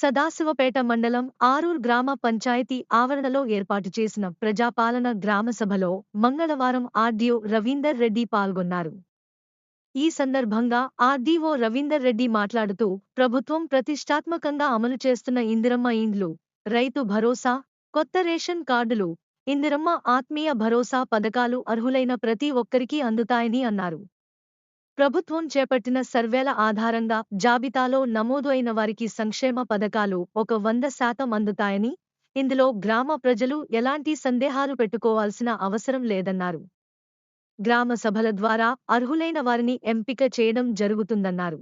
సదాశివపేట మండలం ఆరూర్ గ్రామ పంచాయతీ ఆవరణలో ఏర్పాటు చేసిన ప్రజాపాలన గ్రామసభలో మంగళవారం ఆర్డీఓ రవీందర్ రెడ్డి పాల్గొన్నారు. ఈ సందర్భంగా ఆర్డీఓ రవీందర్ రెడ్డి మాట్లాడుతూ ప్రభుత్వం ప్రతిష్టాత్మకంగా అమలు చేస్తున్న ఇందిరమ్మ ఇండ్లు రైతు భరోసా కొత్త రేషన్ కార్డులు ఇందిరమ్మ ఆత్మీయ భరోసా పథకాలు అర్హులైన ప్రతి ఒక్కరికీ అందుతాయని అన్నారు. ప్రభుత్వం చేపట్టిన సర్వేల ఆధారంగా జాబితాలో నమోదు అయిన వారికి సంక్షేమ పథకాలు ఒక వంద శాతం అందుతాయని ఇందులో గ్రామ ప్రజలు ఎలాంటి సందేహాలు పెట్టుకోవాల్సిన అవసరం లేదన్నారు. గ్రామ సభల ద్వారా అర్హులైన వారిని ఎంపిక చేయడం జరుగుతుందన్నారు.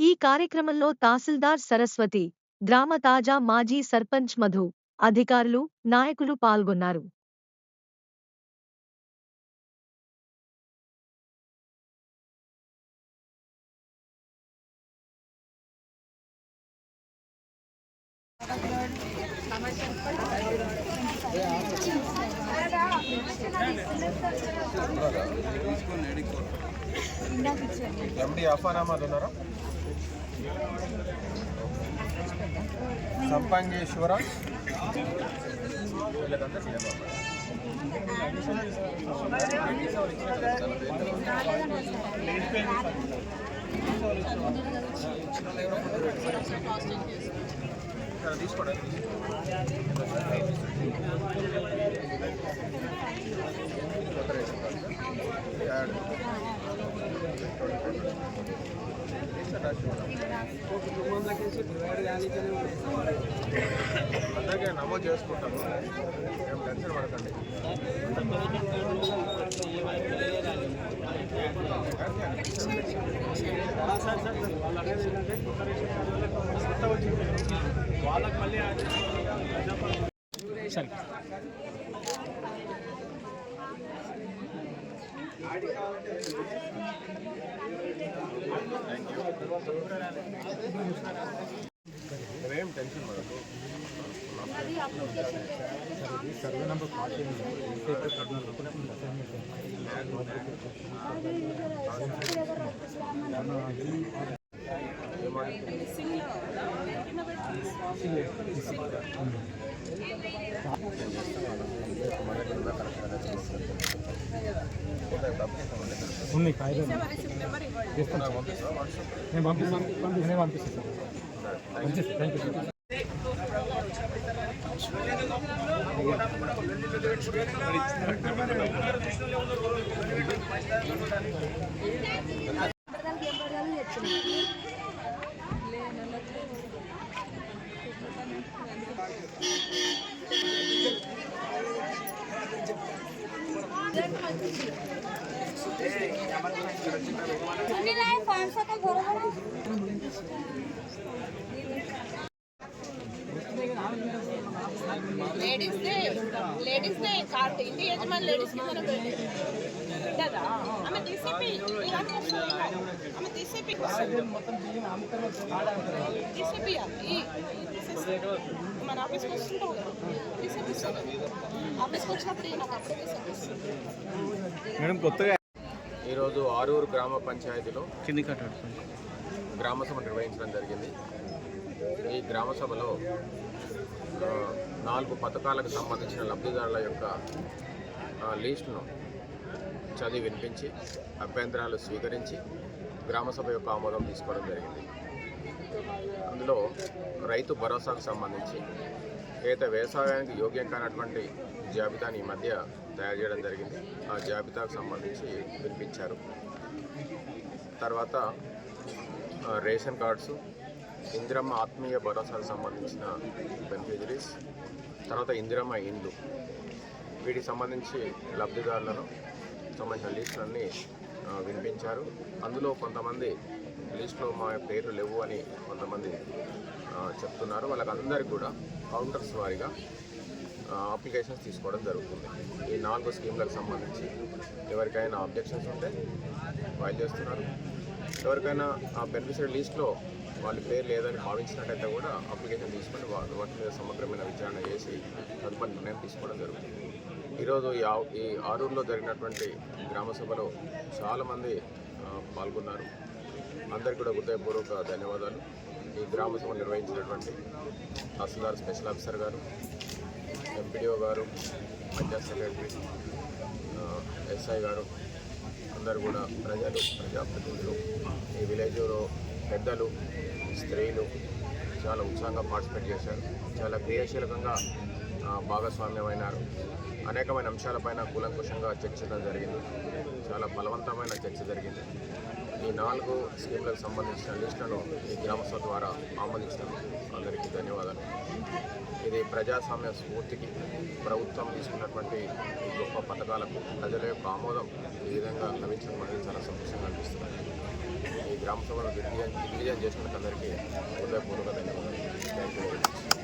ఈ కార్యక్రమంలో తహసీల్దార్ సరస్వతి గ్రామ తాజా మాజీ సర్పంచ్ మధు అధికారులు నాయకులు పాల్గొన్నారు. ఎండి అఫానామాలు అహ్మద్ ఉన్నారా సంపంగేశ్వర వీళ్ళకంతా సీఎం తీసుకోండి కొత్త రేషన్ కార్డు యాడ్ అందరికీ నమోదు చేసుకుంటాము ఏం టెన్షన్ పడకండి మీరేం టెన్షన్ పడదు ఉన్నాయి కాయలు చేస్తాను నేను పంపిస్తాను పంపి పంపిస్తాను sir. Thank you sir Ladies day ladies day card ఇంటి యజమాని లేడీస్ కి మనకు ఉంటుందా ఆమె తీసేపి ఇవన్నీ వస్తున్నాయి కదా. ఆమె తీసేపి తీసేపి మన ఆఫీస్కి వస్తుంటావు కదా తీసేపిస్తాను ఆఫీస్కి వచ్చినప్పుడు ఈ నాకు అప్పుడే తీసేపిస్తాను మేడం కొత్తగా ఈరోజు ఆరూరు గ్రామ పంచాయతీలో కింది గ్రామ సభ నిర్వహించడం జరిగింది. ఈ గ్రామ సభలో నాలుగు పథకాలకు సంబంధించిన లబ్ధిదారుల యొక్క లిస్టును చదివి వినిపించి అభ్యంతరాలు స్వీకరించి గ్రామ సభ యొక్క ఆమోదం తీసుకోవడం జరిగింది. అందులో రైతు భరోసాకు సంబంధించి ఏదైతే వ్యవసాయానికి యోగ్యం కానటువంటి జాబితాని ఈ మధ్య తయారు చేయడం జరిగింది. ఆ జాబితాకు సంబంధించి వినిపించారు తర్వాత రేషన్ కార్డ్స్ ఇందిరమ్మ ఆత్మీయ భరోసాకు సంబంధించిన బెనిఫిషరీస్ తర్వాత ఇందిరమ్మ ఇండ్లు. వీటికి సంబంధించి లబ్ధిదారులను సంబంధించిన లిస్టులన్నీ వినిపించారు. అందులో కొంతమంది లిస్ట్లో మా పేర్లు లేవు అని కొంతమంది చెప్తున్నారు. వాళ్ళకందరికీ కూడా కౌంటర్స్ వారిగా అప్లికేషన్స్ తీసుకోవడం జరుగుతుంది. ఈ నాలుగు స్కీమ్లకు సంబంధించి ఎవరికైనా అబ్జెక్షన్స్ ఉంటే ఫైల్ చేస్తున్నారు. ఎవరికైనా ఆ బెనిఫిషరీ లిస్ట్లో వాళ్ళ పేరు లేదని భావించినట్టయితే కూడా అప్లికేషన్ తీసుకొని వాటి మీద సమగ్రమైన విచారణ చేసి తదుపరి నిర్ణయం తీసుకోవడం జరుగుతుంది. ఈరోజు ఈ ఆ- ఈ ఆరూరులో జరిగినటువంటి గ్రామ సభలో చాలామంది పాల్గొన్నారు. అందరికీ కూడా హృదయపూర్వక ధన్యవాదాలు. ఈ గ్రామ సభ నిర్వహించినటువంటి తహసీల్దార్ స్పెషల్ ఆఫీసర్ గారు ఎంపీడీఓ గారు పంచాయత్ సెక్రటరీ ఎస్ఐ గారు అందరూ కూడా ప్రజలు ప్రజాప్రతినిధులు ఈ విలేజ్లో పెద్దలు స్త్రీలు చాలా ఉత్సాహంగా పార్టిసిపేట్ చేశారు. చాలా క్రియాశీలకంగా భాగస్వామ్యమైనారు. అనేకమైన అంశాలపైన కూలంకుషంగా చర్చించడం జరిగింది. చాలా బలవంతమైన చర్చ జరిగింది. ఈ నాలుగు స్కీమ్లకు సంబంధించిన లిస్టులను ఈ గ్రామసభ ద్వారా ఆమోదించడం అందరికీ ధన్యవాదాలు. ఇది ప్రజాస్వామ్య స్ఫూర్తికి ప్రభుత్వం తీసుకున్నటువంటి ఈ గొప్ప పథకాలకు ప్రజల యొక్క ఆమోదం ఈ విధంగా లభించడం అనేది చాలా సంతోషంగా అనిపిస్తుంది. ఈ గ్రామ సభను దిగ్విజయం దిగ్విజయం చేసినందుకు అందరికీ హృదయపూర్వక ధన్యవాదాలు. Thank you very much